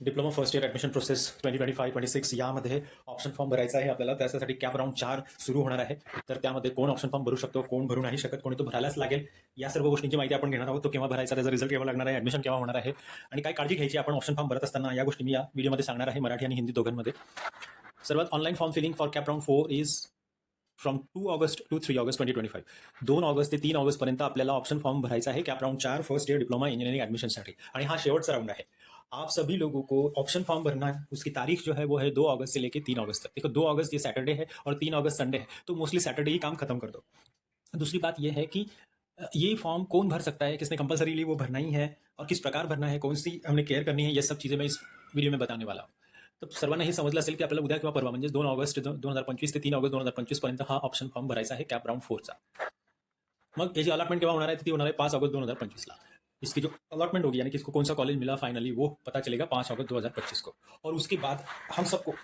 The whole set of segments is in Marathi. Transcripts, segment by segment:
Diploma first year admission process twenty twenty five twenty six यामध्ये ऑप्शन फॉर्म भरायचा आहे आपल्याला. त्याच्यासाठी कॅप राऊंड चार सुरू होणार आहे. तर त्यामध्ये कोण ऑप्शन फॉर्म भरू शकतो कोण भरू नाही शकत कोणी तो भरायलाच लागेल. या सर्व गोष्टींची माहिती आपण घेणार आहोत. तो केव्हा भरायचा त्याचा रिझल्ट केव्हा लागणार आहे ॲडमिशन केव्हा होणार आहे. आणि काय काळजी घ्यायची आपण ऑप्शन फॉर्म भरत असताना या गोष्टी मी या व्हिडिओमध्ये सांगणार आहे मराठी आणि हिंदी दोघांमध्ये. सर्वात online form filling for CAP round four is from two August to three August twenty twenty five दोन ऑगस्ट ते तीन ऑगस्टपर्यंत आपल्याला ऑप्शन फॉर्म भरायचा आहे कॅप राऊंड चार फर्स्ट इयर डिप्लोमा इंजिनिअरिंग ॲडमिशनसाठी आणि हा शेवटचा राऊंड आहे. आप सभी लोगों को ऑप्शन फॉर्म भरना है। उसकी तारीख जो है वो है दो अगस्त से लेकर तीन अगस्त तक। देखो, दो अगस्त ये सैटरडे है और तीन अगस्त संडे है। तो मोस्टली सैटरडे ही काम खत्म कर दो। दूसरी बात यह है कि ये फॉर्म कौन भर सकता है? किसने कंपलसरीली वो भरना ही है और किस प्रकार भरना है? कौन सी हमने केयर करनी है? ये सब चीज़ें मैं इस वीडियो में बताने वाला हूँ। तर सर्वांना हे समजलं असेल की आपल्याला उद्या किंवा परवा, म्हणजे दोन ऑगस्ट दोन हज़ार पंचवीस ते तीन ऑगस्ट दोन हज़ार पंचवीस पर्यंत हा ऑप्शन फॉर्म भरायचा आहे कॅप राऊंड फोरचा मग याची अलॉटमेंट केव्हा होणार आहे ती होणार आहे पाच ऑगस्ट दोन हज़ार पंचवीसला. इसकी जो अलॉटमेंट होगी, यानी कि इसको कौन सा कॉलेज मिला फाइनली वो पता चलेगा पाँच अगस्त 2025 को। और उसके बाद हम सबको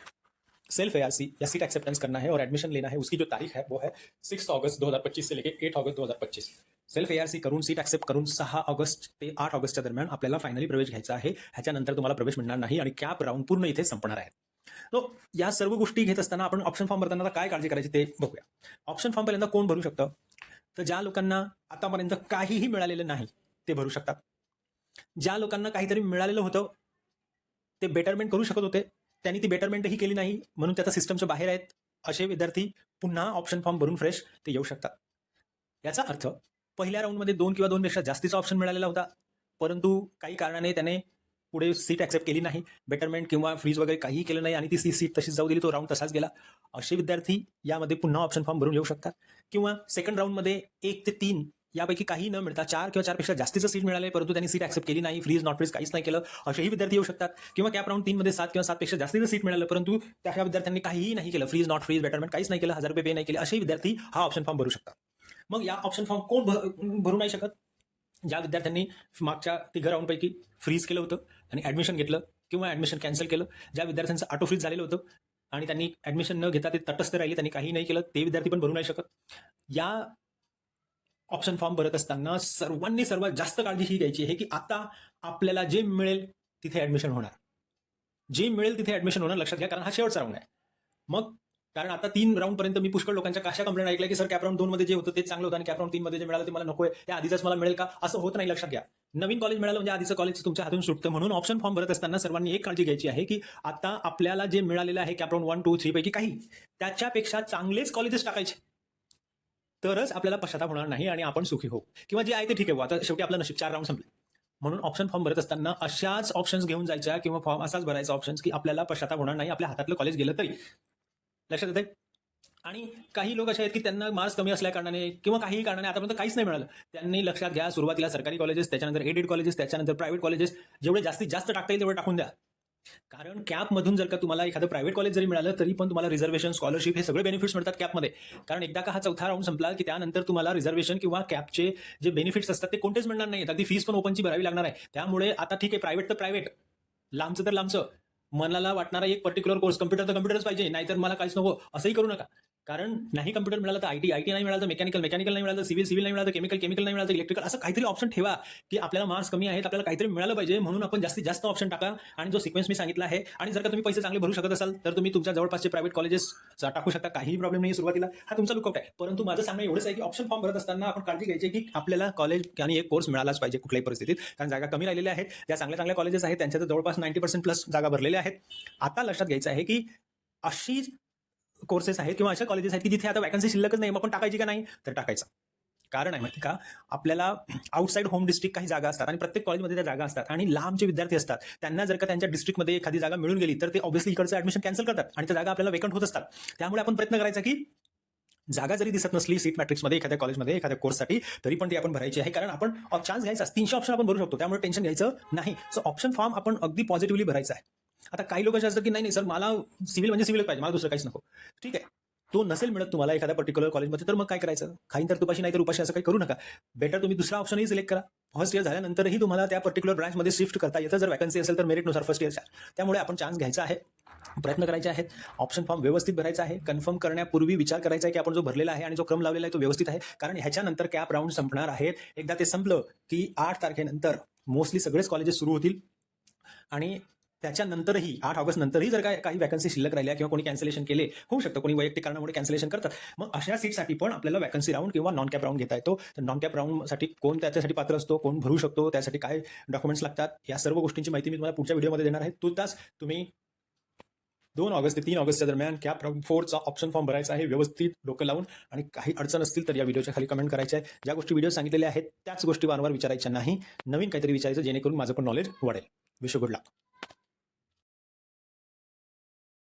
सेल्फ एआरसी या सीट एक्सेप्टेंस करना है और एडमिशन लेना है। उसकी जो तारीख है, वो है सिक्स ऑगस्ट 2025 से लेके एट ऑगस्ट 2025 सेल्फ एआरसी करून सीट ऍक्सेप्ट करून सहा ऑगस्ट ते आठ ऑगस्टच्या दरम्यान आपल्याला फायनली प्रवेश घ्यायचा आहे. ह्याच्यानंतर तुम्हाला प्रवेश मिळणार नाही आणि कॅप राऊंड पूर्ण इथे संपणार आहे. तो या सर्व गोष्टी घेत असताना आपण ऑप्शन फॉर्म भरताना काय काळजी करायची ते बघूया. ऑप्शन फॉर्म पहिल्यांदा कोण भरू शकतं? तर ज्या लोकांना आतापर्यंत काहीही मिळालेलं नाही ते भरू शकतात. ज्या लोकांना काहीतरी मिळालेलं होतं ते बेटरमेंट करू शकत होते. त्यांनी ती बेटरमेंटही केली नाही म्हणून त्याचा सिस्टमच्या बाहेर आहेत असे विद्यार्थी पुन्हा ऑप्शन फॉर्म भरून फ्रेश ते येऊ शकतात. याचा अर्थ पहिल्या राऊंडमध्ये दोन किंवा दोनपेक्षा जास्तीचा ऑप्शन मिळालेला होता परंतु काही कारणाने त्याने पुढे सीट ऍक्सेप्ट केली नाही. बेटरमेंट किंवा फ्रीज वगैरे काहीही केलं नाही आणि ती सी सीट तशीच जाऊ दिली तो राऊंड तसाच गेला. असे विद्यार्थी यामध्ये पुन्हा ऑप्शन फॉर्म भरून येऊ शकतात. किंवा सेकंड राऊंडमध्ये एक ते तीन यापैकी काही न मिळता चार किंवा चारपेक्षा जास्तीचं सीट मिळाले परंतु त्यांनी सीट ऍक्सेप्ट केली नाही फ्रीज नॉट फ्रीज काहीच नाही केलं. असेही विद्यार्थी येऊ शकतात. किंवा कॅप राऊंड तीनमध्ये सात किंवा सातपेक्षा जास्तीचं सीट मिळालं परंतु त्या विद्यार्थ्यांनी काहीही नाही केलं. फ्रीज नॉट फ्रीज बेटरमेंट काहीच नाही केलं हजार रुपये पे नाही केले असे विद्यार्थी हा ऑप्शन फॉर्म भरू शकतात. मग या ऑप्शन फॉर्म कोण भरू नाही शकत? ज्या विद्यार्थ्यांनी मागच्या तिघ राऊंडपैकी फ्रीज केलं होतं आणि ॲडमिशन घेतलं किंवा ॲडमिशन कॅन्सल केलं ज्या विद्यार्थ्यांचं ऑटो फ्रीज झालेलं होतं आणि त्यांनी ॲडमिशन न घेता ते तटस्थ राहिले त्यांनी काही नाही केलं ते विद्यार्थी पण भरू नाही शकत. या ऑप्शन फॉर्म भरत असताना सर्वांनी सर्वात जास्त काळजी ही घ्यायची आहे की आता आपल्याला जे मिळेल तिथे ऍडमिशन होणार. जे मिळेल तिथे ऍडमिशन होणार लक्षात घ्या कारण हा शेवटचा राऊंड आहे. मग कारण आता तीन राऊंड पर्यंत मी पुष्कळ लोकांच्या कशा कंप्लेंट ऐकल्या की सर कॅप राऊंड दोन मध्ये जे होतं ते चांगलं होतं आणि कॅप राऊंड तीन मध्ये जे मिळालं ते मला नकोय त्या आधीच मला मिळेल का? असं होत नाही लक्षात घ्या. नवीन कॉलेज मिळालं म्हणजे आधीचं कॉलेज तुमच्या हातून सुटतं. म्हणून ऑप्शन फॉर्म भरत असताना सर्वांनी एक काळजी घ्यायची आहे की आता आपल्याला जे मिळालेलं आहे CAP round one two three पैकी काही त्याच्यापेक्षा चांगलेच कॉलेजेस टाकायचे. तरच आपल्याला पश्चाताप होणार नाही आणि आपण सुखी होऊ. किंवा जे आहे ते ठीक आहे आता शेवटी आपलं नशीब चार राऊंड संपले. म्हणून ऑप्शन फॉर्म भरत असताना अशाच ऑप्शन्स घेऊन जायच्या किंवा फॉर्म असाच भरायचा ऑप्शन्स की आपल्याला पश्चाताप होणार नाही आपल्या हातातलं कॉलेज गेलं तरी. लक्षात येते आणि काही लोक असे आहेत की त्यांना मार्क्स कमी असल्या कारणाने किंवा काही कारणाने आतापर्यंत काहीच नाही मिळालं. त्यांनी लक्षात घ्या सुरुवातीला सरकारी कॉलेजेस त्याच्यानंतर एडेड कॉलेजेस त्याच्यानंतर प्रायव्हेट कॉलेजेस जेवढे जास्तीत जास्त टाकता येईल तेवढे टाकून द्या. कारण कॅपमधून जर का तुम्हाला एखादं प्रायव्हेट कॉलेज जरी मिळालं तरी पण तुम्हाला रिझर्वेशन स्कॉलरशिप हे सगळे बेनिफिट्स मिळतात कॅपमध्ये कारण एकदा का हा चौथा राऊंड संपला की त्यानंतर तुम्हाला रिझर्वेशन किंवा कॅपचे जे बेनिफिट्स असतात ते कोणतेच मिळणार नाही अगदी फीस पण ओपनची भरावी लागणार आहे. त्यामुळे आता ठीक आहे प्रायव्हेट तर प्रायव्हेट लांबचं तर लांबचं. मनाला वाटणारा एक पर्टिक्युलर कोर्स कम्प्युटर तर कम्प्युटरच पाहिजे नाहीतर मला काहीच नको. असंही करू नका. कारण नाही कम्प्युटर मिळालं तर आयटी आयटी नाही मिळालं तर मेकॅनिकल मेकॅनिकल नाही मिळालं सिव्हिल सिव्हिल नाही मिळालं केमिकल केमिकल नाही मिळालं इलेक्ट्रिकल असं काहीतरी ऑप्शन ठेवा की आपल्याला मार्क्स कमी आहेत आपल्याला काहीतरी मिळालं पाहिजे म्हणून आपण जास्तीत जास्त ऑप्शन टाका. आणि जो सिक्वेन्स मी सांगितला आहे आणि जर का तुम्ही पैसे चांगले भरू शकत असाल तर तुम्ही तुमच्या जवळपासचे प्रायव्हेट कॉलेजेस टाकू शकता. काही प्रॉब्लेम नाही सुरुवातीला. हा तुमचा लुकआउट आहे. परंतु माझं सांगणं एवढंच आहे की ऑप्शन फॉर्म भरत असताना आपण काळजी घ्यायची की आपल्याला कॉलेज आणि एक कोर्स मिळालाच पाहिजे कुठल्याही परिस्थितीत. कारण जागा कमी राहिलेल्या आहेत. ज्या चांगल्या चांगल्या कॉलेजेस आहेत त्यांच्या जवळपास नाईन्टी पर्सेंट प्लस जागा भरलेल्या आहेत. आता लक्षात घ्यायचं आहे की अशी कोर्सेस आहेत किंवा अशा कॉलेजेस आहेत की जिथे आता वॅकन्सी शिल्लकच नाही मग आपण टाकायची का नाही? तर टाकायचं. कारण आहे माहिती का? आपल्याला आउटसाईड होम डिस्ट्रिक्ट काही जागा असतात आणि प्रत्येक कॉलेजमध्ये त्या जागा असतात आणि लांबचे विद्यार्थी असतात. त्यांना जर का त्यांच्या डिस्ट्रिक्टमध्ये एखादी जागा मिळून गेली तर ते ऑब्व्हियसली इकडचं ऍडमिशन कॅन्सल करतात आणि त्या जागा आपल्याला वेकंट होत असतात. त्यामुळे आपण प्रयत्न करायचा की जागा जरी दिसत नसली सीट मॅट्रिक्समध्ये एखाद्या कॉलेजमध्ये एखाद्या कोर्ससाठी तरी पण ती आपण भरायची आहे. कारण आपण चान्स घ्यायचा तीनशे ऑप्शन आपण भरू शकतो. त्यामुळे टेन्शन घ्यायचं नाही. सो ऑप्शन फॉर्म आपण अगदी पॉझिटिव्हली भरायचा आहे. आता काही लोक असे असतात की नाही नाही सर मला सिव्हिल म्हणजे सिव्हिलच पाहिजे मला दुसरं काहीच नको. ठीक आहे. तो नसेल मिळत तुम्हाला एखाद्या पर्टिक्युलर कॉलेजमध्ये तर मग काय करायचं? खाईन तर तुपाशी नाही तर उपाशी असं काही करू नका. बेटर तुम्ही दुसरा ऑप्शनही सिलेक्ट करा. फर्स्ट इयर झाल्यानंतरही तुम्हाला त्या पर्टिक्युलर ब्रांचमध्ये शिफ्ट करता येतं. जर वॅकन्सी असेल तर मेरिटनुसार फर्स्ट इयरच्या त्यामुळे आपण चान्स घ्यायचा आहे. प्रयत्न करायचे आहेत. ऑप्शन फॉर्म व्यवस्थित भरायचा आहे. कन्फर्म करण्यापूर्वी विचार करायचा आहे की आपण जो भरलेला आहे आणि जो क्रम लावलेला आहे तो व्यवस्थित आहे. कारण ह्याच्यानंतर कॅप राऊंड संपणार आहेत. एकदा ते संपलं की आठ तारखेनंतर मोस्टली सगळेच कॉलेजेस सुरू होतील. आणि त्याच्यानंतरही आठ ऑगस्ट नंतरही जर काय काही वॅकन्सी शिल्लक राहिल्या किंवा कोणी कॅन्सलेशन केले होऊ शकतं. कोणी वैयक्तिक कारणामुळे कॅन्सलेशन करतात. मग अशा सीटसाठी पण आपल्याला वॅकन्सी राऊंड किंवा नॉन कॅप राऊंड घेता येतो. तर नॉन कॅप राऊंडसाठी कोण त्याच्यासाठी पात्र असतो? कोण भरू शकतो? त्यासाठी काय डॉक्युमेंट्स लागतात? या सर्व गोष्टींची माहिती मी तुम्हाला पुढच्या व्हिडिओमध्ये देणार आहे. तुर्तास तुम्ही दोन ऑगस्ट ते तीन ऑगस्टच्या दरम्यान कॅप राऊंड फोरचा ऑप्शन फॉर्म भरायचा आहे. व्यवस्थित डोकं लावून आणि काही अडचण असतील तर या व्हिडिओच्या खाली कमेंट करायच्या आहे. ज्या गोष्टी व्हिडिओ सांगितलेल्या आहेत त्याच गोष्टी वारंवार विचारायच्या नाही. नवीन काहीतरी विचारायचं जेणेकरून माझं पण नॉलेज वाढेल. विश गुड लक